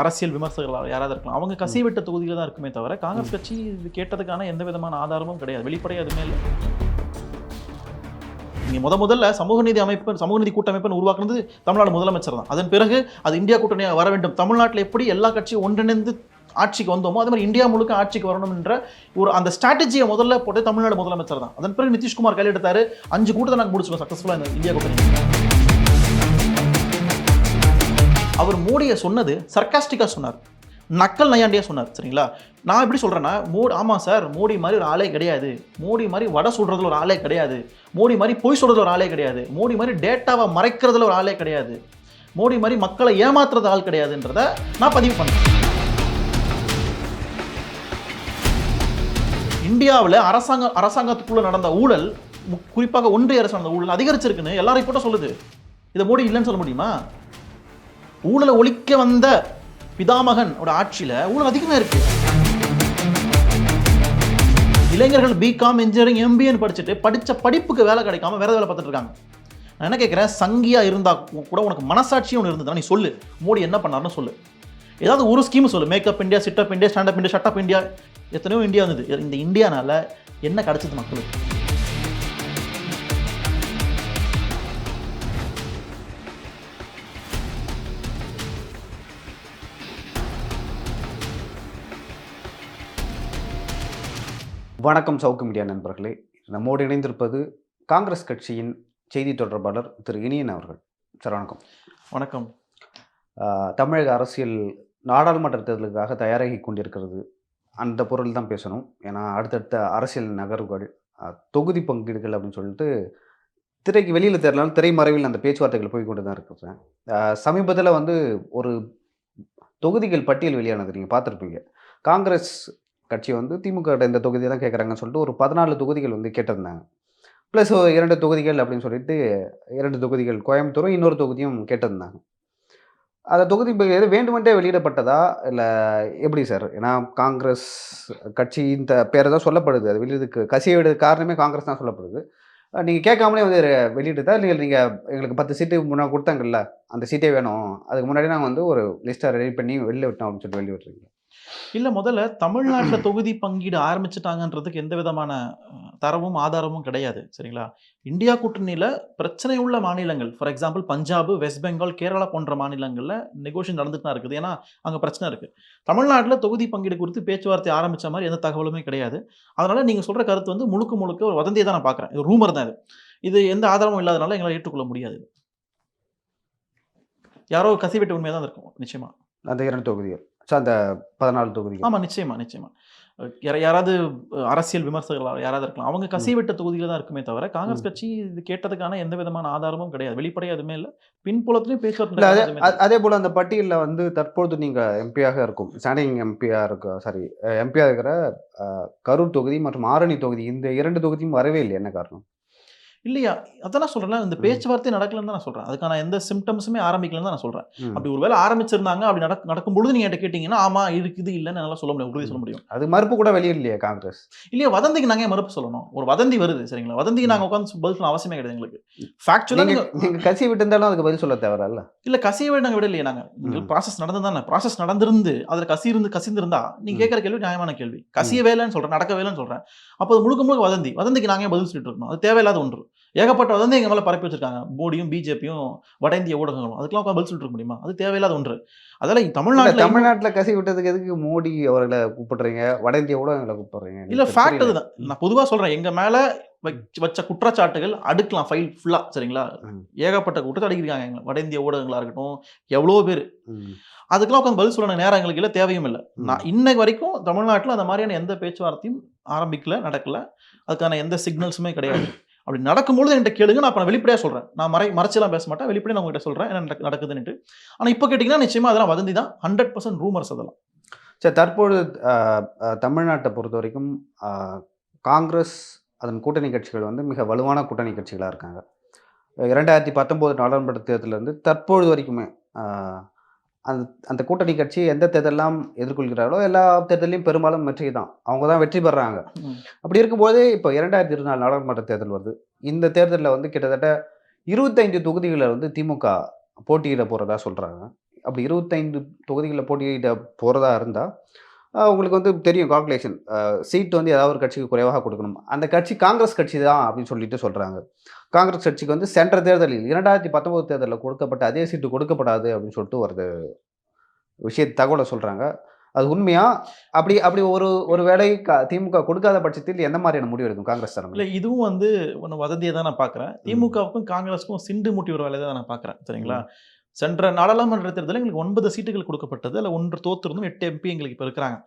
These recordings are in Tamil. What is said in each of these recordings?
அரசியல் விமர்சகர்கள் யாராவது இருக்கலாம். அவங்க கசிவிட்ட தொகுதியில் தான் இருக்குமே தவிர காங்கிரஸ் கட்சி இது கேட்டதுக்கான எந்த விதமான ஆதாரமும் கிடையாது. வெளிப்படையாக எதுவுமே இல்லை. நீங்க முத முதல்ல சமூக நீதி அமைப்பு சமூக நீதி கூட்டமைப்புன்னு உருவாக்குனது தமிழ்நாடு முதலமைச்சர் தான். அதன் பிறகு அது இந்தியா கூட்டணியாக வர வேண்டும். தமிழ்நாட்டில் எப்படி எல்லா கட்சியும் ஒன்றிணைந்து ஆட்சிக்கு வந்தோமோ அதே மாதிரி இந்தியா முழுக்க ஆட்சிக்கு வரணும் என்ற ஒரு அந்த ஸ்ட்ராட்டஜியை முதல்ல போட்டு தமிழ்நாடு முதலமைச்சர் தான். அதன் பிறகு நிதிஷ்குமார் கையில் எடுத்தாரு அஞ்சு கூட்டத்தை நாங்கள் முடிச்சிருக்கோம் சக்ஸஸ்ஃபுல்லாக இந்த இந்தியா கூட்டணி அவர் மோடியை சொன்னது சர்க்காஸ்டிக்காக சொன்னார். நக்கல் நையாண்டியாக சொன்னார் சரிங்களா? நான் எப்படி சொல்கிறேன்னா மோடி ஆமாம் சார் மோடி மாதிரி ஒரு ஆளே கிடையாது. மோடி மாதிரி வடை சொல்கிறதுல ஒரு ஆளே கிடையாது. மோடி மாதிரி பொய் சொல்கிறதுல ஒரு ஆளே கிடையாது. மோடி மாதிரி டேட்டாவை மறைக்கிறதுல ஒரு ஆளே கிடையாது. மோடி மாதிரி மக்களை ஏமாத்துறது ஆள் கிடையாதுன்றத நான் பதிவு பண்ணேன். இந்தியாவில் அரசாங்க அரசாங்கத்துக்குள்ள நடந்த ஊழல் குறிப்பாக ஒன்றிய அரசு நடந்த ஊழல் அதிகரிச்சிருக்குன்னு எல்லா ரிப்போர்ட்டும் சொல்லுது. இதை மோடி இல்லைன்னு சொல்ல முடியுமா? ஊழலை ஒழிக்க வந்த பிதாமகன் ஆட்சியில் ஊழல் அதிகமாக இருக்கு. இளைஞர்கள் பிகாம் இன்ஜினியரிங் எம்பிஏன்னு படிச்சுட்டு படித்த படிப்புக்கு வேலை கிடைக்காம வேற வேலை பார்த்துட்டு இருக்காங்க. நான் என்ன கேட்குறேன் சங்கியாக இருந்தால் கூட உனக்கு மனசாட்சி ஒன்று இருந்ததுன்னா நீ சொல்லு. மோடி என்ன பண்ணாருன்னு சொல்லு. ஏதாவது ஒரு ஸ்கீம் சொல்லு. Make up India sit up India stand up India shut up India எத்தனையோ இந்தியா வந்தது. இந்த இந்தியானால என்ன கிடச்சிது மக்களுக்கு? வணக்கம் சவுக்கு மீடியா நண்பர்களே. நம்மோடு இணைந்திருப்பது காங்கிரஸ் கட்சியின் செய்தி தொடர்பாளர் திரு இனியன் அவர்கள். சார் வணக்கம். வணக்கம். தமிழக அரசியல் நாடாளுமன்ற தேர்தலுக்காக தயாராகி கொண்டிருக்கிறது. அந்த பொருள் தான் பேசணும். ஏன்னா அடுத்தடுத்த அரசியல் நகர்வுகள் தொகுதி பங்கீடுகள் அப்படின்னு சொல்லிட்டு திரைக்கு வெளியில் தெரியலாம் திரைமறைவில் அந்த பேச்சுவார்த்தைகள் போய் கொண்டு தான் இருக்குது. சமீபத்தில் வந்து ஒரு தொகுதிகள் பட்டியல் வெளியானது நீங்கள் பார்த்துருப்பீங்க. காங்கிரஸ் கட்சி வந்து திமுக இந்த தொகுதி தான் கேட்குறாங்கன்னு சொல்லிட்டு ஒரு பதினாலு தொகுதிகள் வந்து கேட்டிருந்தாங்க. ப்ளஸ் இரண்டு தொகுதிகள் அப்படின்னு சொல்லிட்டு இரண்டு தொகுதிகள். கோயம்புத்தூரும் இன்னொரு தொகுதியும் கேட்டிருந்தாங்க. அந்த தொகுதி எது வேண்டுமென்றே வெளியிடப்பட்டதா? இல்லை எப்படி சார் ஏன்னா காங்கிரஸ் கட்சி இந்த பேரை தான் சொல்லப்படுது. அது வெளியிடுக்கு கசிய காரணமே காங்கிரஸ் தான் சொல்லப்படுது. நீங்கள் கேட்காமலே வந்து வெளியிட்டதா இல்லை நீங்கள் எங்களுக்கு பத்து சீட்டு முன்னாடி கொடுத்தாங்கல்ல அந்த சீட்டே வேணும். அதுக்கு முன்னாடி நாங்கள் வந்து ஒரு லிஸ்ட்டை ரெடி பண்ணி வெளில விட்டோம் அப்படின்னு சொல்லிட்டு வெளியிடுறீங்க இல்ல முதல்ல தமிழ்நாட்டில் தொகுதி பங்கீடு ஆரம்பிச்சிட்டாங்கன்றதுக்கு எந்த விதமான தரவும் ஆதாரமும் கிடையாது சரிங்களா? இந்தியா கூட்டணியில பிரச்சனை உள்ள மாநிலங்கள் for example Punjab West Bengal Kerala போன்ற மாநிலங்களில் நெகோஷியன் நடந்துட்டு தான் இருக்குது. ஏன்னா அங்க பிரச்சனை இருக்கு. தமிழ்நாட்டில் தொகுதி பங்கீடு குறித்து பேச்சுவார்த்தை ஆரம்பிச்ச மாதிரி எந்த தகவலுமே கிடையாது. அதனால நீங்க சொல்ற கருத்து வந்து முழுக்க முழுக்க ஒரு வதந்தியை தான் நான் பார்க்குறேன். இது ரூமர் தான் இது. இது எந்த ஆதாரமும் இல்லாதனால எங்களால் ஏற்றுக்கொள்ள முடியாது. யாரோ கசிவிட்ட உண்மையாக தான் இருக்கும் நிச்சயமாக அந்த இரண்டு தொகுதிகள் ஸோ அந்த பதினாலு தொகுதிகள். ஆமா நிச்சயமா நிச்சயமா. யாராவது அரசியல் விமர்சகர்கள் யாராவது இருக்கலாம். அவங்க கசிவிட்ட தொகுதியில தான் இருக்குமே தவிர காங்கிரஸ். கட்சி இது கேட்டதுக்கான எந்த விதமான ஆதாரமும் கிடையாது. வெளிப்படையா எதுவுமே இல்லை. பின்புலத்திலையும் பேச்சுவார்த்தை அதே போல அந்த பட்டியலில் வந்து தற்பொழுது நீங்க எம்பியாக இருக்கும். ஸ்டாண்டிங் எம்பியா இருக்க சாரி எம்பியா இருக்கிற கரூர் தொகுதி மற்றும் ஆரணி தொகுதி இந்த இரண்டு தொகுதியும் வரவே இல்லை என்ன காரணம்? இல்லையா? அதான் நான் சொல்றேன் இந்த. பேச்சுவார்த்தை நடக்கலன்னு தான் நான் சொல்றேன். அதுக்கான எந்த சிம்டம்ஸுமே ஆரம்பிக்கலன்னு தான் நான் சொல்றேன். ம். அப்படி ஒருவேளை ஆரம்பிச்சிருந்தாங்க அப்படி நடக்க நடக்கும் பொழுது நீங்க என்கிட்ட கேட்டீங்கன்னா ஆமா இருக்குது இல்லைன்னு என்னால சொல்ல முடியும் உறுதி சொல்ல முடியும். அது மறுப்பு கூட வெளியிடலையே காங்கிரஸ். இல்லையா வதந்திக்கு நாங்க ஏன் மறுப்பு சொல்லணும்? ஒரு வதந்தி வருது சரிங்களா? வதந்திக்கு நாங்க உட்காந்து பதில் சொல்ல அவசியமே கிடையாது எங்களுக்கு. ஃபேக்சுவலா நீங்க நீங்க கட்சி விட்டு இருந்தாலும் அதுக்கு பதில் சொல்ல தேவையில்ல. இல்ல கசியவே நாங்க விடலையே நாங்க. ம். ப்ராசஸ் நடந்து தானே? ப்ராசஸ் நடந்திருந்து அதுல கசி இருந்து கசிந்திருந்தா நீங்க ம். கேட்கற கேள்வி நியாயமான கேள்வி. கசியவே இல்லைன்னு சொல்றேன் நடக்கவே இல்லைன்னு சொல்றேன். அப்போ அது முழுக்க முழுக்க வதந்தி. வதந்திக்கு நாங்க ஏன் பதில் சொல்லிட்டு இருக்கணும்? அது தேவையில்லாத ஒன்று. ஏகப்பட்ட வதந்தி எங்க மேல பரப்பி வச்சிருக்காங்க. மோடியும் பிஜேபியும் வட இந்திய ஊடகங்களும். அதுக்கெல்லாம் உட்கார்ந்து பதில் சொல்லிட்டு முடியுமா? அது தேவையில்லாத ஒன்று. அதெல்லாம் தமிழ்நாட்டுல தமிழ்நாட்டுல கசி விட்டதுக்கு எதுக்கு மோடி அவர்களை கூப்பிடுறீங்க? வட இந்திய ஊடகங்களை கூப்பிடுறீங்க? இல்ல ஃபேக்ட். அதுதான். நான் பொதுவா சொல்றேன் எங்க மேல வச்ச- குற்றச்சாட்டுகள் அடுக்கலாம் ஃபைல் ஃபுல்லா சரிங்களா. ஏகப்பட்ட குற்றச்சாட்டு அடிக்கிறாங்க எங்களை வட இந்திய ஊடகங்களா இருக்கட்டும் எவ்வளோ பேர். அதுக்கெல்லாம் உட்காந்து பதில் சொல்ல நேரம் எங்களுக்கு இல்லை தேவையும் இல்லை. நான் இன்னைக்கு வரைக்கும் தமிழ்நாட்டில் அந்த மாதிரியான எந்த பேச்சுவார்த்தையும் ஆரம்பிக்கல நடக்கல. அதுக்கான எந்த சிக்னல்ஸுமே கிடையாது. அப்படி நடக்கும்பொழுது என்கிட்ட கேளுங்க நான் அப்போ வெளிப்படையாக சொல்கிறேன் நான் மறை மறைச்செல்லாம் பேச மாட்டேன் வெளிப்படையாக நான் உங்ககிட்ட சொல்கிறேன் என்ன நடக்குதுன்னுட்டு. ஆனால் இப்போ கேட்டிங்கன்னா நிச்சயமாக அதெல்லாம் வதந்தி தான். ஹண்ட்ரட் பர்சன்ட் ரூமர்ஸ் அதெல்லாம். சரி தற்பொழுது தமிழ்நாட்டை பொறுத்த வரைக்கும் காங்கிரஸ் அதன் கூட்டணி கட்சிகள் வந்து மிக வலுவான கூட்டணி கட்சிகளாக இருக்காங்க. இரண்டாயிரத்தி பத்தொம்போது நாடாளுமன்ற தேர்தலேருந்து தற்பொழுது வரைக்குமே அந்த அந்த கூட்டணி கட்சி எந்த தேர்தலெல்லாம் எதிர்கொள்கிறார்களோ எல்லா தேர்தலையும் பெரும்பாலும் வெற்றி தான். அவங்க தான் வெற்றி பெறாங்க. அப்படி இருக்கும்போது இப்போ இரண்டாயிரத்தி இருபத்தி நாலு நாடாளுமன்ற தேர்தல் வருது. இந்த தேர்தலில் வந்து கிட்டத்தட்ட இருபத்தைந்து தொகுதிகளில் வந்து திமுக போட்டியிட போகிறதா சொல்கிறாங்க அப்படி இருபத்தைந்து தொகுதிகளில் போட்டியிட போகிறதா இருந்தால் உங்களுக்கு வந்து தெரியும் கால்குலேஷன் சீட் வந்து ஏதாவது ஒரு கட்சிக்கு குறைவாக கொடுக்கணும். அந்த கட்சி காங்கிரஸ் கட்சி தான் அப்படின்னு சொல்லிட்டு சொல்கிறாங்க காங்கிரஸ் கட்சிக்கு வந்து சென்ற தேர்தலில் இரண்டாயிரத்தி பத்தொன்பது தேர்தலில் கொடுக்கப்பட்ட அதே சீட்டு கொடுக்கப்படாது அப்படின்னு சொல்லிட்டு ஒரு விஷய தகவலை சொல்கிறாங்க அது உண்மையா? அப்படி அப்படி ஒரு ஒரு க- திமுக கொடுக்காத பட்சத்தில் எந்த மாதிரியான முடிவு எடுக்கும் காங்கிரஸ் இல்ல தலைமை இதுவும் வந்து ஒன்று வதந்தியை தான் நான் பார்க்குறேன் திமுகவுக்கும் காங்கிரஸுக்கும் சிண்டு மூட்டி ஒரு வேலையை தான் நான் பார்க்குறேன் சரிங்களா? சென்ற நாடாளுமன்ற தேர்தலில் எங்களுக்கு ஒன்பது சீட்டுகள் கொடுக்கப்பட்டது. அதில் ஒன்று தோத்திருந்தும் எட்டு எம்பி எங்களுக்கு இப்போ இருக்கிறாங்க.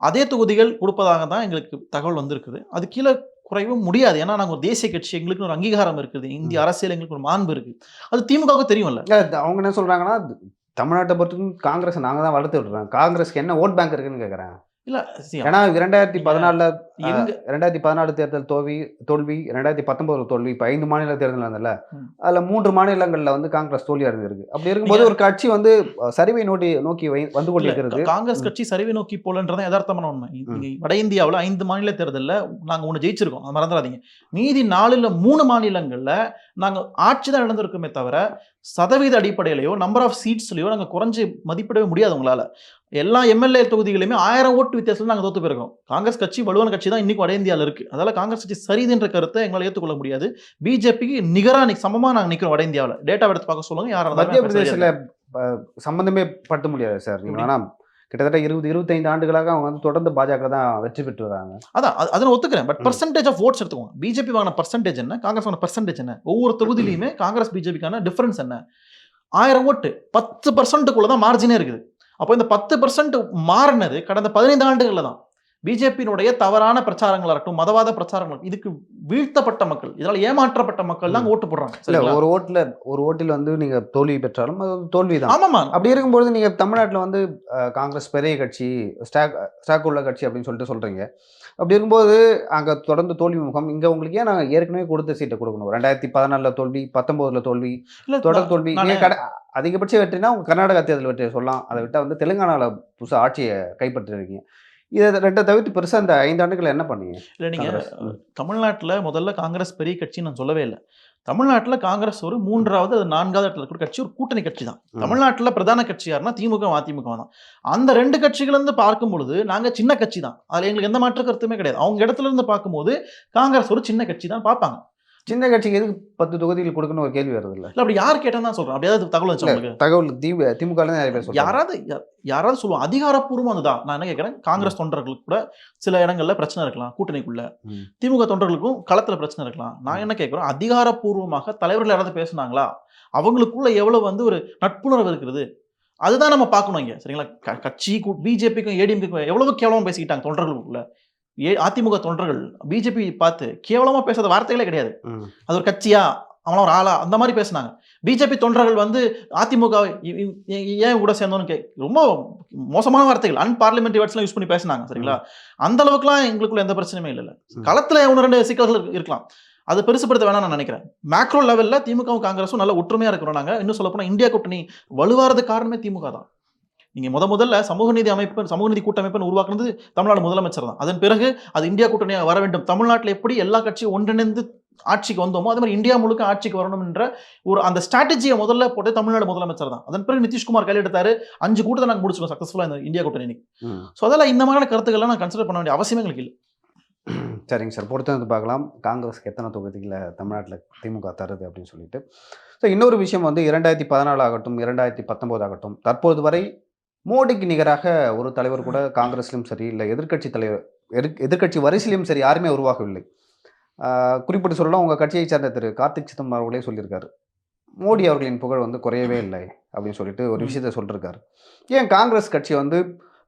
அதே தொகுதிகள் கொடுப்பதாக தான் எங்களுக்கு தகவல் வந்திருக்குது. அது கீழே குறைவும் முடியாது. ஏன்னா நாங்கள் ஒரு தேசிய கட்சி எங்களுக்கு ஒரு அங்கீகாரம் இருக்குது. இந்திய அரசியல் எங்களுக்கு ஒரு மாண்பு இருக்கு. அது திமுகவுக்கு தெரியும்ல. அவங்க என்ன சொல்றாங்கன்னா தமிழ்நாட்டை பொறுத்துக்கும் காங்கிரஸ் நாங்க தான் வளர்த்து விடுறோம் காங்கிரஸ்க்கு என்ன ஓட் பேங்க் இருக்குன்னு கேக்குறாங்க இல்ல ஏன்னா இரண்டாயிரத்தி பதினாலுல ரெண்டாயிரத்தி பதினாலு தேர்தல் தோல்வி தோல்வி ரெண்டாயிரத்தி பத்தொன்பது தோல்வி இப்போ ஐந்து மாநில தேர்தல் ம். அதுல மூன்று மாநிலங்கள்ல வந்து காங்கிரஸ் தோல்வி அடைஞ்சிருக்கு. அப்படி இருக்கும்போது ஒரு கட்சி வந்து சரிவை நோக்கி நோக்கி வந்து கொண்டிருக்கிறது. காங்கிரஸ் கட்சி சரிவை நோக்கி போலன்றதான் யதார்த்தமான உண்மை. வட இந்தியாவுல ஐந்து மாநில தேர்தல்ல நாங்க ஒண்ணு ஜெயிச்சிருக்கோம். அது மறந்துடாதீங்க. மீதி நாலுல மூணு மாநிலங்கள்ல நாங்க ஆட்சி தான் இழந்திருக்கோமே தவிர சதவீத அடிப்படையிலையோ நம்பர் ஆஃப் சீட்ஸ்லயோ நாங்க குறைஞ்சு மதிப்பிடவே முடியாது உங்களால. எல்லா எம்எல்ஏ தொகுதிகளுமே ஆயிரம் ஓட்டு வித்தியாசத்துல நாங்க தோத்து போயிருக்கோம். காங்கிரஸ் கட்சி வலுவான கட்சி தான் இன்னைக்கு வட இந்தியாவில் இருக்கு. அதனால காங்கிரஸ் கட்சி சரிதுன்ற கருத்தை எங்களால் ஏற்றுக்கொள்ள முடியாது. பிஜேபிக்கு நிகரா நிக் சமமா நாங்க நிக்கிறோம் வட இந்தியாவில். டேட்டா எடுத்து பார்க்க சொல்லுங்க யாரா இருந்தாலும் மத்திய அஹ், சம்பந்தமே படுத்த முடியாது சார்? வேணா கிட்டத்தட்ட இருபது இருபத்தைந்து ஆண்டுகளாக அவங்க வந்து தொடர்ந்து பாஜக தான் வெற்றி பெற்று வராங்க. அதான் அது- ஒத்துக்கிறேன். பட். பர்சன்டேஜ் ஆஃப் ஓட்ஸ் எடுத்துக்கோங்க. பிஜேபி வாங்கின பர்சன்டேஜ் என்ன? காங்கிரஸ் வாங்கின பர்சன்டேஜ் என்ன? ஒவ்வொரு தொகுதியிலுமே காங்கிரஸ் பிஜேபிக்கான டிஃபரன்ஸ் என்ன? ஆயிரம் ஓட்டு. பத்து பர்சன்ட்டுக்குள்ள தான் மார்ஜினே இருக்குது. அப்போ இந்த பத்து பர்சன்ட் மாறினது கடந்த பதினைந்து ஆண்டுகளில் தான். பிஜேபியினுடைய தவறான பிரச்சாரங்களா இருக்கட்டும் மதவாத பிரச்சாரங்கள் இதுக்கு வீழ்த்தப்பட்ட மக்கள் இதனால ஏமாற்றப்பட்ட மக்கள் தான் ஓட்டு போடுறாங்க இல்ல? ஒரு ஓட்டுல ஒரு ஓட்டில் வந்து நீங்க தோல்வி பெற்றாலும் அது தோல்வி தான் ஆமாமா அப்படி இருக்கும்பொழுது நீங்க தமிழ்நாட்டில் வந்து காங்கிரஸ் பெரிய கட்சி ஸ்டாக் ஸ்டாக் உள்ள கட்சி அப்படின்னு சொல்லிட்டு சொல்றீங்க. அப்படி இருக்கும்போது அங்க தொடர்ந்து தோல்வி முகம் இங்க உங்களுக்கு ஏன் நாங்க ஏற்கனவே கொடுத்த சீட்டை கொடுக்கணும்? ரெண்டாயிரத்தி பதினாலுல தோல்வி பத்தொன்பதுல தோல்வி தொடர் தோல்வி கட அதிகபட்ச வெற்றினா உங்க கர்நாடகா தேர்தல் வெற்றியை சொல்லலாம். அதை விட்டா வந்து தெலுங்கானால புதுசா ஆட்சியை கைப்பற்றிருக்கீங்க. இதை ரெண்டை தவிர்த்து பெருசா இந்த ஐந்து ஆண்டுகள் என்ன பண்ணீங்க இல்ல நீங்க காங்கிரஸ். ம். தமிழ்நாட்டுல முதல்ல காங்கிரஸ் பெரிய கட்சின்னு நான் சொல்லவே இல்லை தமிழ்நாட்டுல காங்கிரஸ் ஒரு மூன்றாவது அது நான்காவது இடத்துல இருக்கிற கட்சி ஒரு கூட்டணி கட்சி தான். தமிழ்நாட்டுல பிரதான கட்சி யாருன்னா திமுக அதிமுக தான் அந்த ரெண்டு கட்சிகள் இருந்து பார்க்கும் பொழுது நாங்க சின்ன கட்சி தான் அதுல எங்களுக்கு எந்த மாற்று கருத்துமே கிடையாது அவங்க இடத்துல இருந்து பார்க்கும்போது காங்கிரஸ் ஒரு சின்ன கட்சி தான் பார்ப்பாங்க சின்ன கட்சிக்கு எதுக்கு பத்து தொகுதிகள் கொடுக்கணும் ஒரு கேள்வி வருது இல்ல? அப்படி யார் கேட்டா தான் சொல்றேன் அப்படியாவது தகவல் வச்சு தகவல் திமுக திமுக நிறைய பேர் யாராவது யாராவது சொல்லுவோம் அதிகாரப்பூர்வம் அதுதான். நான் என்ன கேட்கறேன்? காங்கிரஸ் தொண்டர்களுக்கு கூட சில இடங்கள்ல பிரச்சனை இருக்கலாம். கூட்டணிக்குள்ள. திமுக தொண்டர்களுக்கும் களத்துல பிரச்சனை இருக்கலாம். நான் என்ன கேட்கிறோம் அதிகாரப்பூர்வமாக தலைவர்கள் யாராவது பேசுனாங்களா? அவங்களுக்குள்ள எவ்வளவு வந்து ஒரு நட்புணர்வு இருக்கிறது அதுதான் நம்ம பார்க்கணும் இங்க. சரிங்களா? கட்சி பிஜேபிக்கும் ஏடிஎம்கேக்கும் எவ்வளவு கேவலமா பேசிக்கிட்டாங்க தொண்டர்களுக்குள்ள. ஏ அதிமுக தொண்டர்கள் பிஜேபி பார்த்து கேவலமா பேசாத வார்த்தைகளே கிடையாது. அது ஒரு கட்சியா அவன ஒரு ஆளா அந்த மாதிரி பேசுனாங்க. பிஜேபி தொண்டர்கள் வந்து அதிமுக ஏன் கூட சேர்ந்தோன்னு கே ரொம்ப மோசமான வார்த்தைகள் அன்பார்லிமெண்ட்ரி வேர்ட்ஸ்லாம் யூஸ் பண்ணி பேசுனாங்க சரிங்களா? அந்த அளவுக்குலாம் எங்களுக்குள்ள எந்த பிரச்சனையுமே இல்லை. களத்துல ஒன்று ரெண்டு சிக்கல்கள் இருக்கு- இருக்கலாம். அது பெருசுப்படுத்த வேணாம் நான் நினைக்கிறேன். மேக்ரோ லெவல்ல திமுகவும் காங்கிரஸும் நல்ல ஒற்றுமையா இருக்கிறோம் நாங்க. இன்னும் சொல்ல இந்தியா கூட்டணி வலுவாறது காரணமே திமுக தான். நீங்க முத முதல்ல சமூக நீதி அமைப்பு சமூக நீதி கூட்டமைப்புன்னு உருவாக்குனது தமிழ்நாடு முதலமைச்சர் தான். அதன் பிறகு அது இந்தியா கூட்டணியாக வர வேண்டும். தமிழ்நாட்டில் எப்படி எல்லா கட்சியும் ஒன்றிணைந்து ஆட்சிக்கு வந்தோமோ அதே மாதிரி இந்தியா முழுக்க ஆட்சிக்கு வரணும் என்ற ஒரு அந்த ஸ்ட்ராட்டஜியை முதல்ல போட்டு தமிழ்நாடு முதலமைச்சர் தான். அதன் பிறகு நிதிஷ்குமார் கையில் எடுத்தாரு அஞ்சு கூட்டத்தை நாங்கள் முடிச்சிருக்கோம் சக்ஸஸ்ஃபுல்லாக இந்த இந்தியா கூட்டணி. ஸோ அதெல்லாம் இந்த மாதிரியான கருத்துக்கள்லாம் நான் கன்சிடர் பண்ண வேண்டிய அவசியம் எங்களுக்கு இல்லை. சரிங்க சார். பொறுத்து வந்து பார்க்கலாம். காங்கிரஸ்க்கு எத்தனை தொகுதிகளை தமிழ்நாட்டில் திமுக தருது அப்படின்னு சொல்லிட்டு. ஸோ இன்னொரு விஷயம் வந்து இரண்டாயிரத்தி பதினாலு ஆகட்டும் இரண்டாயிரத்தி பத்தொம்போது ஆகட்டும் தற்போது வரை மோடிக்கு நிகராக ஒரு தலைவர் கூட காங்கிரஸ்லையும் சரி இல்லை எதிர்க்கட்சி தலைவர் எதிர் எதிர்க்கட்சி வரிசையிலும் சரி யாருமே உருவாகவில்லை. குறிப்பிட்டு சொல்லலாம் உங்கள் கட்சியை சேர்ந்த திரு கார்த்திக் சிதம்பரம் அவர்களே சொல்லியிருக்காரு. மோடி அவர்களின் புகழ் வந்து குறையவே இல்லை அப்படின்னு சொல்லிட்டு ஒரு. விஷயத்த சொல்லியிருக்காரு. ஏன் காங்கிரஸ் கட்சி வந்து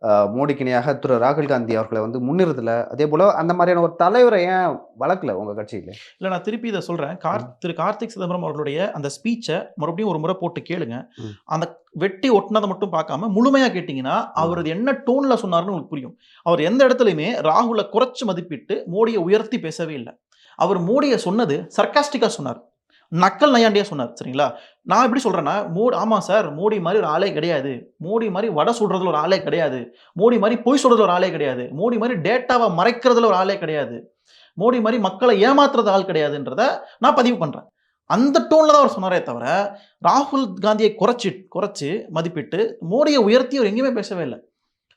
ஆஹ் மோடிக்கு இணையாக திரு ராகுல் காந்தி அவர்களை வந்து முன்னிறுத்தல. அதே போல அந்த மாதிரியான ஒரு தலைவரை ஏன் வளர்க்கல உங்க கட்சியில? இல்லை நான் திருப்பி இதை சொல்கிறேன் கார் திரு கார்த்திக் சிதம்பரம் அவர்களுடைய அந்த ஸ்பீச்சை மறுபடியும் ஒரு முறை போட்டு கேளுங்க. அந்த வெட்டி ஒட்டினதை மட்டும் பார்க்காம முழுமையாக கேட்டிங்கன்னா அவரது என்ன டோனில் சொன்னார்னு உங்களுக்கு புரியும். அவர் எந்த இடத்துலையுமே ராகுலை குறைச்சு மதிப்பிட்டு மோடியை உயர்த்தி பேசவே இல்லை. அவர் மோடியை சொன்னது சர்க்காஸ்டிக்காக சொன்னார். நக்கல் நையாண்டியா சொன்னார் சரிங்களா? நான் எப்படி சொல்றேன்னா மோடி ஆமா சார் மோடி மாதிரி ஒரு ஆளே கிடையாது. மோடி மாதிரி வடை சுடுறதுல ஒரு ஆளே கிடையாது. மோடி மாதிரி பொய் சொல்றதுல ஒரு ஆளே கிடையாது. மோடி மாதிரி டேட்டாவை மறைக்கிறதுல ஒரு ஆளே கிடையாது. மோடி மாதிரி மக்களை ஏமாத்துறது ஆள் கிடையாதுன்றத நான் பதிவு பண்றேன். அந்த டோன்ல தான் அவர் சொன்னாரே தவிர ராகுல் காந்தியை குறைச்சி குறைச்சு மதிப்பிட்டு மோடியை உயர்த்தி அவர் எங்கேயுமே பேசவே இல்லை.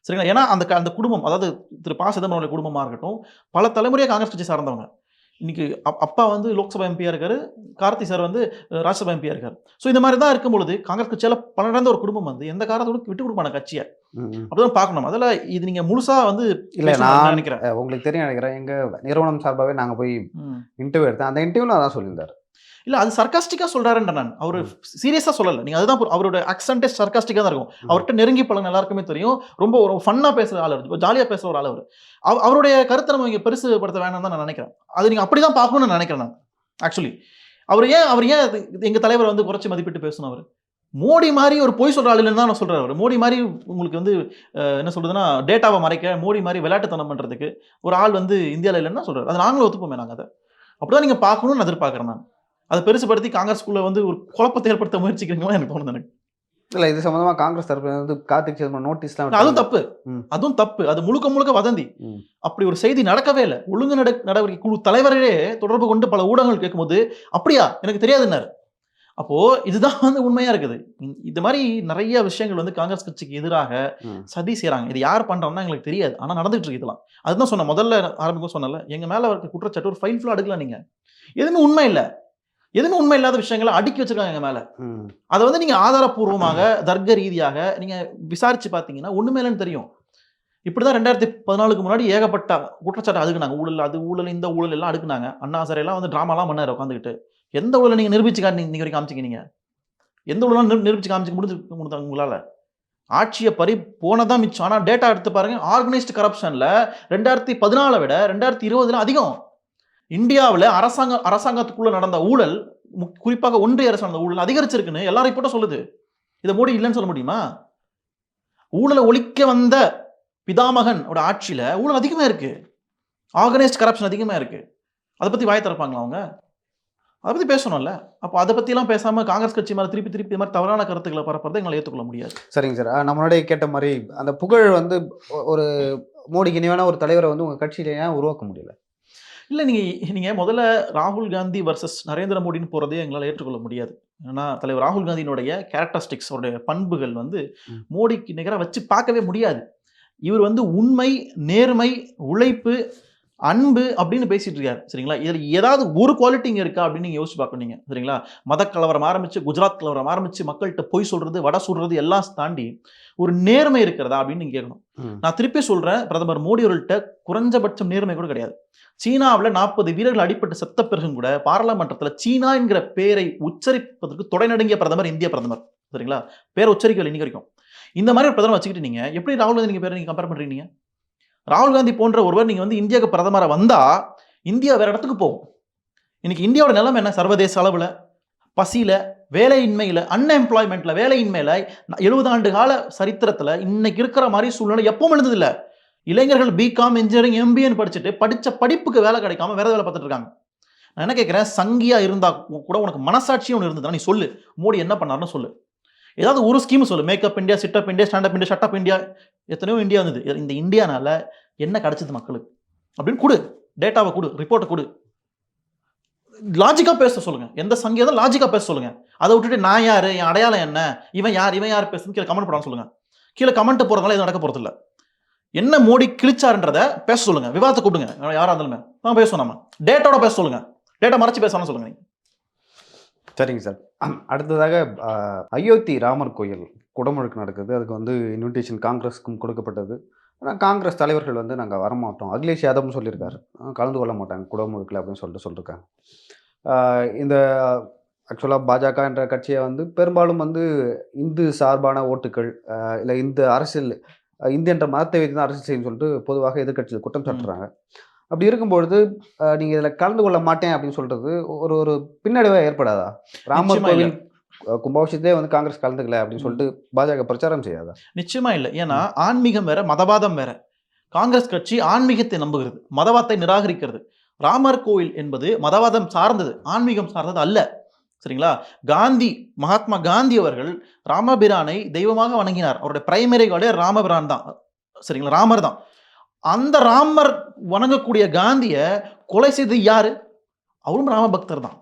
சரிங்களா? ஏன்னா அந்த க- அந்த குடும்பம் அதாவது திரு ப. சிதம்பரம் குடும்பமாக இருக்கட்டும் பல தலைமுறையாக காங்கிரஸ் கட்சி சார்ந்தவங்க. இன்னைக்கு அப்- அப்பா வந்து லோக்சபா எம்பியா இருக்காரு கார்த்தி சார் வந்து ராஜ்யசபா எம்பியா இருக்காரு. ஸோ இந்த மாதிரி தான் இருக்கும் பொழுது காங்கிரஸ் கட்சியால பலனடைந்த ஒரு குடும்பம் வந்து எந்த காரணத்தோட விட்டு கொடுப்பான கட்சியை. அப்படிதான் பார்க்கணும். அதில் இது நீங்க முழுசா வந்து இல்ல நான் நினைக்கிறேன். உங்களுக்கு தெரியும் நினைக்கிறேன் எங்க நிறுவனம் சார்பாகவே நாங்க போய். இன்டர்வியூ எடுத்தேன். அந்த இன்டர்வியூல அதான் சொல்லியிருந்தாரு. இல்ல அது சர்க்காஸ்டிக்கா சொல்றாருன்ற நான். அவர் சீரியஸா சொல்லல. நீங்க அதுதான் அவரோட அக்சன்டே சர்க்காஸ்டிக்கா தான் இருக்கும். அவர்கிட்ட நெருங்கி பழங்க எல்லாருக்குமே தெரியும். ரொம்ப ஒரு ஃபன்னா பேசுற ஆள் அவர். ஜாலியா பேசுற ஒரு ஆள் அவர். அவ- அவருடைய கருத்தை நம்ம இங்க பெருசுபடுத்த வேணாம் தான் நான் நினைக்கிறேன். அது நீங்க அப்படிதான் பார்க்கணும்னு நான் நினைக்கிறேன் நான். ஆக்சுவலி அவர் ஏன் அவர் ஏன் அது- எங்க தலைவர் வந்து குறைச்சி மதிப்பிட்டு பேசணும் அவர்? மோடி மாதிரி ஒரு பொய் சொல்ற ஆள் இல்லைன்னு தான் நான் சொல்றேன் அவர். மோடி மாதிரி உங்களுக்கு வந்து என்ன சொல்றதுன்னா டேட்டாவை மறைக்க மோடி மாதிரி விளையாட்டுத்தனம் பண்றதுக்கு ஒரு ஆள் வந்து இந்தியாவில் இல்லைன்னு தான் சொல்றாரு. அது நாங்களும் ஒத்துப்போமே நாங்கள் அதை. அப்படிதான் நீங்க பார்க்கணும்னு நான் எதிர்பார்க்கறேன் நான். அதை பெருசுபடுத்தி காங்கிரஸ்குள்ள வந்து ஒரு குழப்பத்தை ஏற்படுத்த முயற்சிக்கிறீங்களா எனக்கு தோணுது எனக்கு. இல்ல இது சம்பந்தமா காங்கிரஸ் தரப்புல இருந்து கார்த்திக் சிதம்பரம் நோட்டீஸ்லாம் அதுவும் தப்பு. அதுவும் தப்பு. அது முழுக்க முழுக்க வதந்தி. அப்படி ஒரு செய்தி நடக்கவே இல்லை. ஒழுங்கு நட நடவடிக்கை குழு தலைவரே தொடர்பு கொண்டு பல ஊடகங்கள் கேட்கும்போது அப்படியா? எனக்கு தெரியாதுன்னாரு. அப்போ இதுதான் வந்து உண்மையா இருக்குது. இந்த- இந்த மாதிரி நிறைய விஷயங்கள் வந்து காங்கிரஸ் கட்சிக்கு எதிராக. சதி செய்றாங்க. இது யார் பண்றோம்னா எங்களுக்கு தெரியாது. ஆனா நடந்துட்டு இருக்கு இதெல்லாம். அதுதான் சொன்னேன். முதல்ல ஆரம்பிக்கும் சொன்னல எங்க மேல இருக்க குற்றச்சாட்டு ஒரு ஃபைல் ஃபுல்லா எடுக்கலாம் நீங்க. எதுவுமே உண்மை இல்லை. எதுவுமே உண்மை இல்லாத விஷயங்களை அடுக்கி வச்சிருக்காங்க எங்க மேல. அதை வந்து நீங்க ஆதாரப்பூர்வமாக தர்க்க ரீதியாக நீங்க விசாரிச்சு பார்த்தீங்கன்னா ஒண்ணுமே இல்லைன்னு தெரியும். இப்படிதான் ரெண்டாயிரத்தி பதினாலுக்கு முன்னாடி ஏகப்பட்ட குற்றச்சாட்டு அதுக்குனாங்க ஊழல் அது ஊழல் இந்த ஊழல் எல்லாம் அடுக்குனாங்க. அண்ணா சார் எல்லாம் வந்து டிராமாலாம் பண்ணாரு உட்காந்துக்கிட்டு எந்த ஊழலை நீங்க நிரூபிச்சு நீங்க வரைக்கும் காமிச்சிங்க நீங்க? எந்த ஊழலும் நிரூ- நிரூபிச்சு காமிச்சு முடிஞ்சு உங்களால? ஆட்சியை பறி போனதான் மிச்சம். ஆனா டேட்டா எடுத்து பாருங்க ஆர்கனைஸ்டு கரப்ஷன்ல ரெண்டாயிரத்தி பதினாலை விட ரெண்டாயிரத்தி இருபதுல அதிகம். இந்தியாவில் அரசாங்க அரசாங்கத்துக்குள்ள நடந்த ஊழல் குறிப்பாக ஒன்றிய அரசு நடந்த ஊழல் அதிகரிச்சிருக்குன்னு எல்லாரும் ரிப்போர்ட்டும் சொல்லுது. இதை மோடி இல்லைன்னு சொல்ல முடியுமா? ஊழலை ஒழிக்க வந்த பிதாமகன் ஆட்சியில் ஊழல் அதிகமாக இருக்கு. ஆர்கனைஸ்ட் கரப்ஷன் அதிகமாக இருக்கு. அதை பற்றி வாய் திறப்பாங்களா அவங்க? அதை பற்றி பேசணும்ல. அப்போ அதை பற்றிலாம் பேசாமல் காங்கிரஸ் கட்சி மாதிரி திருப்பி திருப்பி இந்த மாதிரி தவறான கருத்துக்களை பரப்புறதை எங்களை ஏற்றுக்கொள்ள முடியாது. சரிங்க சார். நம்மளுடைய கேட்ட மாதிரி அந்த புகழ் வந்து ஒரு மோடிக்கு இனிவான ஒரு தலைவரை வந்து உங்கள் கட்சியில ஏன் உருவாக்க முடியல? இல்லை நீங்கள் நீங்கள் முதல்ல ராகுல் காந்தி வர்சஸ் நரேந்திர மோடின்னு போகிறதே எங்களால் ஏற்றுக்கொள்ள முடியாது ஏன்னா தலைவர் ராகுல் காந்தியினுடைய கேரக்டரிஸ்டிக்ஸ் அவருடைய பண்புகள் வந்து. மோடிக்கு நிகராக வச்சு பார்க்கவே முடியாது இவர் வந்து உண்மை நேர்மை உழைப்பு அன்பு அப்படின்னு பேசிட்டு இருக்காரு சரிங்களா? இதில் ஏதாவது ஒரு குவாலிட்டி இங்கே இருக்கா அப்படின்னு நீங்கள் யோசிச்சு பார்க்கணும் நீங்கள் சரிங்களா? மத கலவரம் ஆரம்பிச்சு குஜராத் கலவரம் ஆரம்பிச்சு மக்கள்கிட்ட பொய் சொல்றது வடை சொல்றது எல்லாம் தாண்டி ஒரு நேர்மை இருக்கிறதா அப்படின்னு நீங்கள் கேட்கணும். நான் திருப்பி சொல்றேன் பிரதமர் மோடி அவர்கள்ட்ட குறைஞ்சபட்சம் நேர்மை கூட கிடையாது. சீனாவில் நாற்பது வீரர்கள் அடிபட்டு செத்த பிறகும் கூட பாராளுமன்றத்தில் சீனா என்கிற பேரை உச்சரிப்பதற்கு தொடை நடுங்கிய பிரதமர் இந்திய பிரதமர் சரிங்களா? பேரை உச்சரிக்கவில்லை இன்னைக்கு வரைக்கும். இந்த மாதிரி ஒரு பிரதமர் வச்சுக்கிட்டு நீங்க எப்படி ராகுல் காந்தி நீங்க பேரை நீங்க கம்பேர் பண்றீங்க ராகுல் காந்தி போன்ற ஒருவர் நீங்கள் வந்து இந்தியாவுக்கு பிரதமராக வந்தால் இந்தியா வேறு இடத்துக்கு போகும். இன்றைக்கி இந்தியாவோட நிலைமை என்ன? சர்வதேச அளவில் பசியில் வேலையின்மையில் அன்எம்ப்ளாய்மெண்ட்டில் வேலையின்மையில் எழுபது ஆண்டு கால சரித்திரத்தில் இன்னைக்கு இருக்கிற மாதிரி சூழ்நிலை எப்பவும் எழுந்ததில்லை இளைஞர்கள் பிகாம் இன்ஜினியரிங் எம்பிஏன்னு படிச்சுட்டு படித்த படிப்புக்கு வேலை கிடைக்காம வேறு வேலை பார்த்துட்டு இருக்காங்க. நான் என்ன கேட்குறேன் சங்கியாக இருந்தால் கூட உனக்கு மனசாட்சியும் ஒன்று இருந்ததுன்னா நீ சொல்லு. மோடி என்ன பண்ணாருன்னு சொல்லு. ஏதாவது ஒரு ஸ்கீம் சொல்லு. Make up India sit up India stand up India shut up India எத்தனையோ இந்தியா வந்தது. இந்த இந்தியானால என்ன கிடைச்சது மக்களுக்கு? அப்படின்னு கொடு. டேட்டாவை கொடு. ரிப்போர்ட்டை கொடு. லாஜிக்காக பேச சொல்லுங்க. எந்த சங்கீதம் லாஜிக்காக பேச சொல்லுங்க. அதை விட்டுட்டு நான் யார்? என் அடையாளம் என்ன? இவன் யார்? இவன் யார் பேசுன்னு கீழே கமெண்ட் போடான்னு சொல்லுங்க. கீழே கமெண்ட் போறதுனால எதுவும் நடக்க போறது என்ன மோடி கிழிச்சாருன்றத பேச சொல்லுங்க. விவாதத்தை கூப்பிடுங்க. யாராக இருந்தாலுமே. நான் பேசுவோம் நம்ம. டேட்டாவோட பேச சொல்லுங்க. டேட்டா மறைச்சு பேசணும்னு சொல்லுங்க நீங்கள் சரிங்க சார். அடுத்ததாக அயோத்தி ராமர் கோயில் குடமுழுக்கு நடக்குது. அதுக்கு வந்து இன்விடேஷன் காங்கிரஸுக்கும் கொடுக்கப்பட்டது. ஆனால் காங்கிரஸ் தலைவர்கள் வந்து நாங்கள் வரமாட்டோம். அகிலேஷ் யாதவ்னு சொல்லியிருக்காரு. கலந்து கொள்ள மாட்டாங்க குடமுழுக்கில் அப்படின்னு சொல்லிட்டு சொல்லியிருக்காங்க இந்த ஆக்சுவலாக பாஜக என்ற கட்சியை வந்து பெரும்பாலும் வந்து இந்து சார்பான ஓட்டுக்கள் இல்லை இந்த அரசியல் இந்து என்ற மதத்தை வைத்து தான் அரசியல் செய்யும் சொல்லிட்டு பொதுவாக எதிர்க்கட்சிகள் குற்றம் சாட்டுறாங்க. அப்படி இருக்கும்பொழுது அஹ், நீங்க இதுல கலந்து கொள்ள மாட்டேன் அப்படின்னு சொல்றது ஒரு ஒரு பின்னடைவா ஏற்படாதா? ராமர். கோவில் அஹ், கும்பாபிஷேகத்திலே வந்து காங்கிரஸ் கலந்துக்கல அப்படின்னு சொல்லிட்டு பாஜக பிரச்சாரம் செய்யாதா? நிச்சயமா இல்லை. ஏன்னா ஆன்மீகம் வேற மதவாதம் வேற. காங்கிரஸ் கட்சி ஆன்மீகத்தை நம்புகிறது மதவாதத்தை நிராகரிக்கிறது. ராமர் கோவில் என்பது மதவாதம் சார்ந்தது ஆன்மீகம் சார்ந்தது அல்ல. சரிங்களா? காந்தி மகாத்மா காந்தி அவர்கள் ராமபிரானை தெய்வமாக வணங்கினார். அவருடைய பிரைமரி காடே ராமபிரான் தான். சரிங்களா? ராமர் தான். அந்த ராமர் வணங்கக்கூடிய காந்தியை கொலை செய்தது யாரு? அவரும் ராம பக்தர் தான்.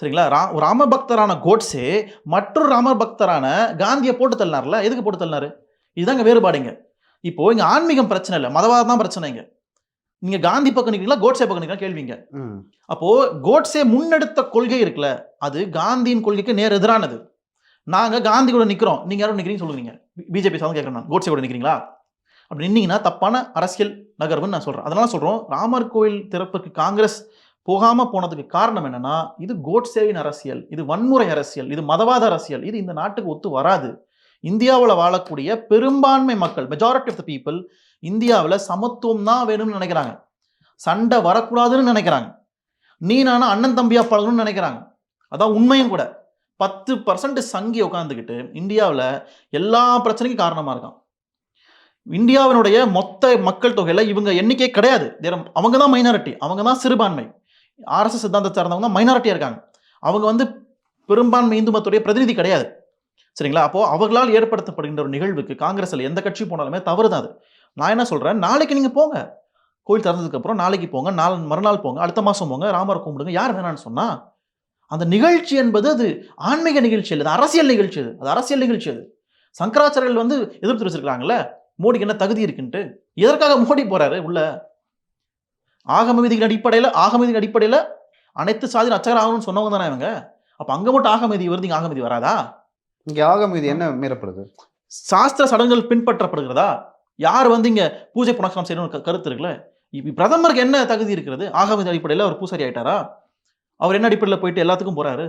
சரிங்களா? ரா ராம பக்தரான கோட்ஸே மற்றொரு ராம பக்தரான காந்தியை போட்டு தள்ளினார்ல. எதுக்கு போட்டு தள்ளினாரு? இதுதாங்க வேறுபாடுங்க இப்போ இங்க ஆன்மீகம் பிரச்சனை இல்லை. மதவாதம் தான் பிரச்சனைங்க நீங்க காந்தி பக்கம் நிற்கிறீங்களா கோட்ஸே பக்கம் நிற்கிறீங்களா கேள்விங்க ம். அப்போ கோட்ஸே முன்னெடுத்த கொள்கை இருக்குல்ல. அது காந்தியின் கொள்கைக்கு நேர் எதிரானது. நாங்க காந்தி கூட நிக்கிறோம். நீங்க யாரும் நிக்கிறீங்க சொல்லுங்க பிஜேபி கேட்கறேன் நான். கோட்ஸே கூட நிக்கிறீங்களா? அப்படி நின்னீங்கன்னா தப்பான அரசியல் நகர்வுன்னு நான் சொல்கிறேன் அதனால் சொல்கிறோம் ராமர் கோயில் திறப்புக்கு காங்கிரஸ் போகாமல் போனதுக்கு காரணம் என்னன்னா இது கோட்சேவின் அரசியல் இது வன்முறை அரசியல் இது மதவாத அரசியல் இது இந்த நாட்டுக்கு ஒத்து வராது. இந்தியாவில் வாழக்கூடிய பெரும்பான்மை மக்கள் மெஜாரிட்டி ஆஃப் த பீப்புள் இந்தியாவில் சமத்துவம் தான் வேணும்னு நினைக்கிறாங்க. சண்டை வரக்கூடாதுன்னு நினைக்கிறாங்க. நீ நானும் அண்ணன் தம்பியா பழகணும்னு நினைக்கிறாங்க. அதான் உண்மையும் கூட. பத்து பர்சன்ட் சங்கி உட்காந்துக்கிட்டு இந்தியாவில் எல்லா பிரச்சனைக்கும் காரணமாக இருக்கான். இந்தியாவினுடைய மொத்த மக்கள் தொகையில் இவங்க எண்ணிக்கை கிடையாது. அவங்க தான் மைனாரிட்டி அவங்க தான் சிறுபான்மை. ஆர்எஸ்எஸ் சித்தாந்தத்தை சார்ந்தவங்க தான் மைனாரிட்டியாக இருக்காங்க. அவங்க வந்து பெரும்பான்மை இந்து மதத்துடைய பிரதிநிதி கிடையாது. சரிங்களா? அப்போது அவர்களால் ஏற்படுத்தப்படுகின்ற ஒரு நிகழ்வுக்கு காங்கிரஸில் எந்த கட்சி போனாலுமே தவறு தான் அது. நான் என்ன சொல்கிறேன் நாளைக்கு நீங்கள் போங்க. கோயில் திறந்ததுக்கப்புறம் நாளைக்கு போங்க. நாள் மறுநாள் போங்க. அடுத்த மாதம் போங்க. ராமரை கும்பிடுங்க. யார் வேணான்னு சொன்னால் அந்த நிகழ்ச்சி என்பது அது ஆன்மீக நிகழ்ச்சி இல்லை அது அரசியல் நிகழ்ச்சி அது. அது அரசியல் நிகழ்ச்சி அது. சங்கராச்சாரியர்கள் வந்து எதிர்த்து வச்சிருக்காங்கல்ல மோடிக்கு என்ன தகுதி இருக்குன்ட்டு எதற்காக மோடி போறாரு உள்ள? ஆகம விதிகள் அடிப்படையில் ஆகம விதிகள் அடிப்படையில் அனைத்து சாதி அச்சகர் ஆகணும்னு சொன்னவங்க தானே இவங்க? அப்ப அங்க மட்டும் ஆகம விதி வருது இங்க ஆகம விதி வராதா? இங்கே ஆகம் இது என்ன மீறப்படுது? சாஸ்திர சடங்குகள் பின்பற்றப்படுகிறதா? யார் வந்து இங்க பூஜை புனஸ்காரம் செய்யணும்னு கருத்து இருக்குல்ல? இப்ப பிரதமருக்கு என்ன தகுதி இருக்கிறது? ஆகம அடிப்படையில் அவர் பூசாரி ஆயிட்டாரா? அவர் என்ன அடிப்படையில் போயிட்டு எல்லாத்துக்கும் போறாரு?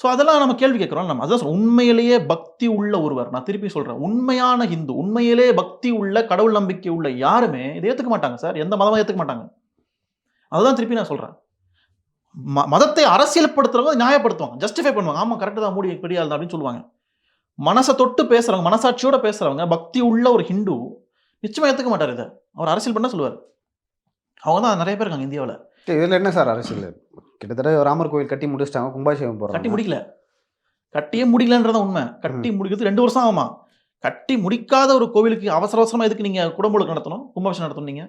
ஸோ அதெல்லாம் நம்ம கேள்வி கேட்குறோம் நம்ம அதான் உண்மையிலேயே பக்தி உள்ள ஒருவர். நான் திருப்பி சொல்கிறேன் உண்மையான ஹிந்து உண்மையிலேயே பக்தி உள்ள கடவுள் நம்பிக்கை உள்ள யாருமே இதை ஏற்றுக்க மாட்டாங்க சார். எந்த மதமும் ஏற்றுக்க மாட்டாங்க. அதுதான் திருப்பி நான் சொல்கிறேன் ம மதத்தை அரசியல்படுத்துறவங்க நியாயப்படுத்துவாங்க ஜஸ்டிஃபை பண்ணுவாங்க. ஆமாம் கரெக்டாக தான் மூடி பெரிய ஆள் அப்படின்னு சொல்லுவாங்க. மனசை தொட்டு பேசுகிறவங்க மனசாட்சியோட பேசுறவங்க பக்தி உள்ள ஒரு ஹிந்து நிச்சயமாக ஏற்றுக்க மாட்டார் இதை. அவர் அரசியல் பண்ண சொல்லுவார். அவங்க தான் நிறைய பேர் இருக்காங்க இந்தியாவில். இதில் என்ன சார் அரசியல்? கிட்டத்தட்ட ராமர் கோயில் கட்டி முடிச்சிட்டாங்க கும்பாபிஷேகம் கட்டி போகிறாங்க முடிக்கல. கட்டியே முடிக்கலன்றதான் உண்மை. கட்டி முடிக்கிறது ரெண்டு வருஷம் ஆகுமா? கட்டி முடிக்காத ஒரு கோவிலுக்கு அவசர அவசரமா எதுக்கு நீங்க குடமுழுக்கு நடத்தணும்? கும்பாபிஷேகம் நடத்தணும் நீங்க?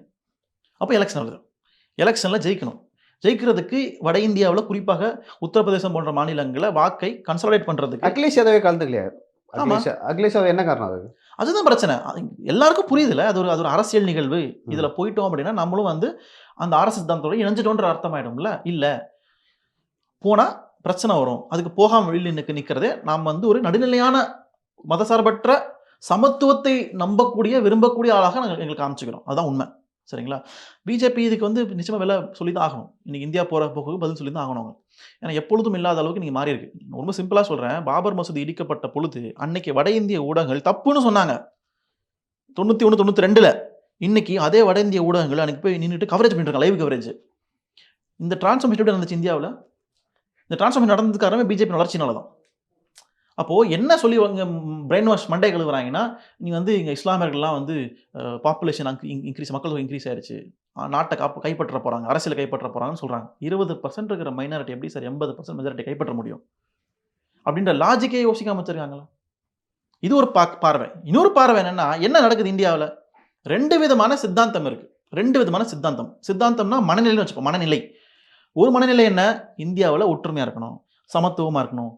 அப்போ எலெக்ஷன் வருது எலெக்ஷன்ல ஜெயிக்கணும். ஜெயிக்கிறதுக்கு வட இந்தியாவில் குறிப்பாக உத்தரப்பிரதேசம் போன்ற மாநிலங்களில் வாக்கை கன்சல்டேட் பண்றதுக்கு அகிலேஷ் யாதவே கலந்துக்கலையா. அகிலேஷ் யாதவ் என்ன காரணம் அது அதுதான் பிரச்சனை. எல்லாருக்கும் புரியுதுல அது ஒரு அது ஒரு அரசியல் நிகழ்வு. இதுல போயிட்டோம் அப்படின்னா நம்மளும் வந்து அந்த அரசு சித்தாந்தத்தோட இணைஞ்சிட்டோன்ற அர்த்தம் ஆயிடும்ல இல்ல. போனால் பிரச்சனை வரும். அதுக்கு போகாம வெளியில் நிற்க நிற்கிறதே நாம் வந்து ஒரு நடுநிலையான மதசார்பற்ற சமத்துவத்தை நம்பக்கூடிய விரும்பக்கூடிய ஆளாக நாங்கள் எங்களுக்கு காமிச்சுக்கிறோம். அதுதான் உண்மை. சரிங்களா? பிஜேபி இதுக்கு வந்து நிச்சயமாக விலை சொல்லி தான் ஆகணும். இன்னைக்கு இந்தியா போகிற போக்கு பதில் சொல்லி தான் ஆகணும் அவங்க. ஏன்னா எப்பொழுதும் இல்லாத அளவுக்கு நீங்கள் மாறி இருக்கு ரொம்ப சிம்பிளாக சொல்கிறேன் பாபர் மசூதி இடிக்கப்பட்ட பொழுது அன்னைக்கு வட இந்திய ஊடகங்கள் தப்புன்னு சொன்னாங்க. தொண்ணூற்றி ஒன்று தொண்ணூற்றி ரெண்டில் இன்னைக்கு அதே வட இந்திய ஊடகங்கள் அன்னைக்கு போய் நின்றுட்டு கவரேஜ் பண்ணிட்டு லைவ் கவரேஜ் இந்த டிரான்ஸ்ஃபர்மேஷன் எப்படி நடந்துச்சு இந்தியாவில்? இந்த டிரான்ஸ்ஃபார்மேஷன் நடந்ததுக்கு காரணமே பிஜேபி வளர்ச்சினால தான். அப்போது என்ன சொல்லி அவங்க பிரெயின் வாஷ் மண்டே கழுவுறாங்கன்னா நீ வந்து இங்கே இஸ்லாமியர்கள்லாம் வந்து பாப்புலேஷன் இன்க்ரீஸ் மக்கள் தொகை இன்க்ரீஸ் ஆயிடுச்சு நாட்டை காப்பு கைப்பற்ற போகிறாங்க அரசியல் கைப்பற்ற போகிறாங்கன்னு சொல்கிறாங்க இருபது பர்சன்ட் இருக்கிற மைனாரிட்டி எப்படி சார் எண்பது பர்சன்ட் மெஜாரிட்டி கைப்பற்ற முடியும்? அப்படின்ற லாஜிக்கே யோசிக்காம வச்சிருக்காங்களா? இது ஒரு பா பார்வை. இன்னொரு பார்வை என்னன்னா என்ன நடக்குது இந்தியாவில்? ரெண்டு விதமான சித்தாந்தம் இருக்குது ரெண்டு விதமான சித்தாந்தம். சித்தாந்தம்னா மனநிலைன்னு வச்சுப்போம் மனநிலை. ஒரு மனநிலை என்ன? இந்தியாவில் ஒற்றுமையா இருக்கணும் சமத்துவமா இருக்கணும்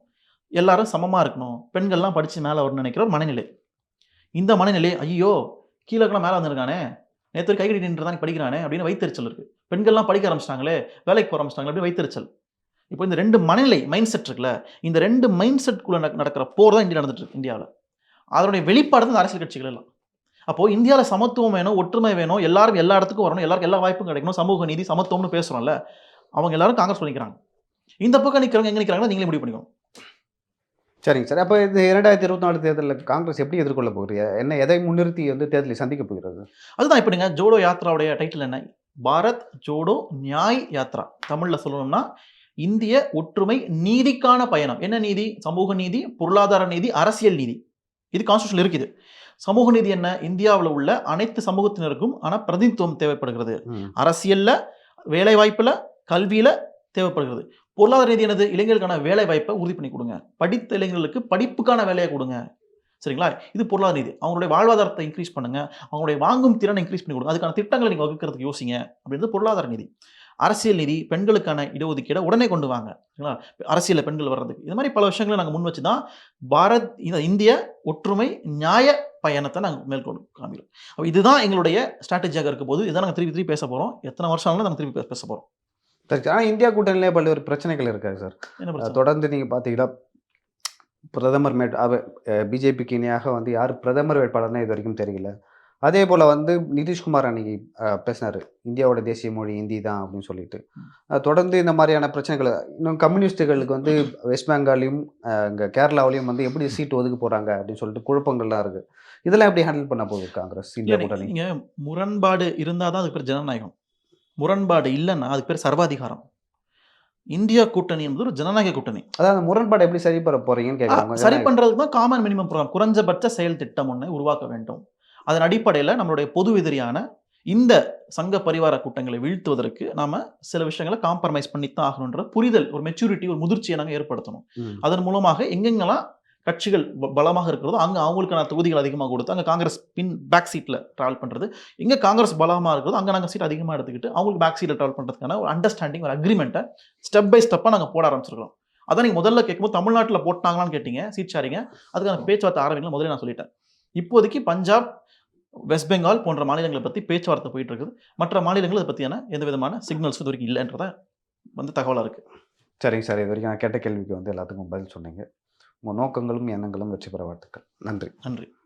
எல்லாரும் சமமா இருக்கணும். பெண்கள்லாம் படித்து மேலே வரணும்னு நினைக்கிற ஒரு மனநிலை. இந்த மனநிலை ஐயோ கீழே மேலே வந்திருக்கானே நேற்று கை கட்டி நின்று தான் படிக்கிறானே அப்படின்னு வைத்தறிச்சல் இருக்குது பெண்கள்லாம் படிக்க ஆரம்பிச்சிட்டாங்களே வேலைக்கு போக ஆரம்பிச்சிட்டாங்களே அப்படின்னு வைத்தறிச்சல் இப்போ இந்த ரெண்டு மனநிலை மைண்ட் செட் இருக்குல்ல இந்த ரெண்டு மைண்ட் செட்குள்ள நடக்கிற போர் தான் இந்தியா நடந்துட்டு இருக்கு இந்தியாவில். அதனுடைய வெளிப்பாடு தான் அரசியல் கட்சிகள் எல்லாம். அப்போது இந்தியாவில் சமத்துவம் வேணும் ஒற்றுமை வேணும் எல்லாரும் எல்லா இடத்துக்கும் வரணும் எல்லாருக்கும் எல்லா வாய்ப்பும் கிடைக்கணும் சமூக நீதி சமத்துவம்னு பேசுகிறோம்ல அவங்க எல்லாரும் காங்கிரஸ் பண்ணிக்கிறாங்க. இந்த பக்கம் நிற்கிறவங்க எங்க நிற்கிறாங்கன்னா நீங்களே முடிவு பண்ணிக்கணும் சரிங்க சார். அப்போ இந்த இரண்டாயிரத்தி இருபத்தி நாலு தேர்தலில் காங்கிரஸ் எப்படி எதிர்கொள்ள போகிறீங்க என்ன எதை முன்னிறுத்தி வந்து தேர்தலை சந்திக்க போகிறது? அதுதான் இப்போ நீங்க ஜோடோ யாத்ராவுடைய டைட்டில் என்ன? பாரத் ஜோடோ நியாய் யாத்ரா. தமிழ்ல சொல்லணும்னா இந்திய ஒற்றுமை நீதிக்கான பயணம். என்ன நீதி? சமூக நீதி பொருளாதார நீதி அரசியல் நீதி. இது கான்ஸ்டியூஷன் இருக்குது. சமூக நீதி என்ன? இந்தியாவில் உள்ள அனைத்து சமூகத்தினருக்கும் ஆனா பிரதிநிதித்துவம் தேவைப்படுகிறது. அரசியல்ல வேலை வாய்ப்புல கல்வியில் தேவைப்படுகிறது. பொருளாதார நீதி எனது இளைஞர்களுக்கான வேலை வாய்ப்பை உறுதி பண்ணி கொடுங்க. படித்த இளைஞர்களுக்கு படிப்புக்கான வேலையை கொடுங்க. சரிங்களா? இது பொருளாதார ரீதி. அவங்களுடைய வாழ்வாதாரத்தை இன்க்ரீஸ் பண்ணுங்க. அவங்களுடைய வாங்கும் திறனை இன்க்ரீஸ் பண்ணி கொடுங்க. அதுக்கான திட்டங்களை நீங்கள் வகுக்கிறதுக்கு யோசிங்க. அப்படின்றது பொருளாதார நிதி அரசியல் நிதி பெண்களுக்கான இடஒதுக்கீடை உடனே கொண்டு வாங்க. சரிங்களா? அரசியலில் பெண்கள் வர்றதுக்கு. இது மாதிரி பல விஷயங்களை நாங்கள் முன் வச்சு தான் பாரத் இந்திய ஒற்றுமை நியாய பயணத்தை நாங்கள் மேற்கொண்டு காமிக்கிறோம் அப்போ இதுதான் எங்களுடைய ஸ்ட்ராட்டஜியாக இருக்க போது இதான் நாங்கள் திருப்பி திருப்பி பேச போகிறோம் எத்தனை வருஷம் ஆனாலும் நாங்கள் திருப்பி பேச போகிறோம் சரி ஆனால் இந்தியா கூட்டணியிலே பல்வேறு பிரச்சனைகள் இருக்காது சார். தொடர்ந்து நீங்கள் பார்த்தீங்கன்னா பிரதமர் மேட் அவ பிஜேபிக்கு இணையாக வந்து யார் பிரதமர் வேட்பாளர்னு இது வரைக்கும் தெரியல. அதே போல் வந்து நிதிஷ்குமார் அன்னைக்கு பேசினாரு. இந்தியாவோட தேசிய மொழி ஹிந்தி தான் அப்படின்னு சொல்லிட்டு. தொடர்ந்து இந்த மாதிரியான பிரச்சனைகள் இன்னும் கம்யூனிஸ்டுகளுக்கு வந்து வெஸ்ட் பெங்காலையும் இங்க கேரளாவிலையும் வந்து எப்படி சீட் ஒதுக்க போறாங்க அப்படின்னு சொல்லிட்டு குழப்பங்கள்லாம் இருக்கு. இதெல்லாம் எப்படி ஹேண்டில் பண்ண போகுது காங்கிரஸ் இந்தியா கூட்டணி? முரண்பாடு இருந்தால் தான் அதுக்கு பேர் ஜனநாயகம். முரண்பாடு இல்லைன்னா அதுக்கு பேர் சர்வாதிகாரம். இந்தியா கூட்டணி என்பது ஒரு ஜனநாயக கூட்டணி. அதாவது முரண்பாடு எப்படி சரி பண்ண போறீங்கன்னு கேட்குறாங்க சரி பண்றதுக்கு தான் காமன் மினிமம் ப்ரோக்ராம் குறைஞ்சபட்ச செயல் திட்டம் ஒன்றை உருவாக்க வேண்டும். அதன் அடிப்படையில் நம்மளுடைய பொது எதிரியான இந்த சங்க பரிவார கூட்டங்களை வீழ்த்துவதற்கு நாம சில விஷயங்களை காம்ப்ரமைஸ் பண்ணித்தான் ஆகணுன்ற புரிதல் ஒரு மெச்சூரிட்டி ஒரு முதிர்ச்சியை நாங்கள் ஏற்படுத்தணும். அதன் மூலமாக எங்கெங்கெல்லாம் கட்சிகள் பலமாக இருக்கிறதோ அங்கே அவங்களுக்கான தொகுதிகள் அதிகமாக கொடுத்து அங்கே காங்கிரஸ் பின் பேக் சீட்டில் ட்ராவல் பண்ணுறது எங்கே காங்கிரஸ் பலமாக இருக்கிறதோ அங்கே நாங்கள் சீட் அதிகமாக எடுத்துக்கிட்டு அவங்களுக்கு பேக் சீட்டில் ட்ராவல் பண்ணுறதுக்கான ஒரு அண்டர்ஸ்டாண்டிங் ஒரு அக்ரிமெண்ட்டை ஸ்டெப் பை ஸ்டெப்பாக நாங்கள் போட ஆரம்பிச்சிருக்கோம் அதான் நீங்கள் முதல்ல கேட்கும்போது தமிழ்நாட்டில் போட்டாங்களான்னு கேட்டீங்க சீட் ஷேரிங்க அதுக்கான பேச்சுவார்த்தை ஆரம்பிக்கல முதல்ல நான் சொல்லிட்டேன். இப்போதைக்கு பஞ்சாப் வெஸ்ட் பெங்கால் போன்ற மாநிலங்களை பற்றி பேச்சுவார்த்தை போயிட்டு இருக்குது மற்ற மாநிலங்கள் அதை பற்றியான எந்த விதமான சிக்னல்ஸ் இது வரைக்கும் இல்லைன்றத வந்து தகவலாக இருக்குது சரிங்க சார் இது வரைக்கும் நான் கேட்ட கேள்விக்கு வந்து எல்லாத்துக்கும் பதில் சொன்னீங்க. உங்கள் நோக்கங்களும் எண்ணங்களும் வெற்றி பெற வாழ்த்துக்கள். நன்றி. நன்றி.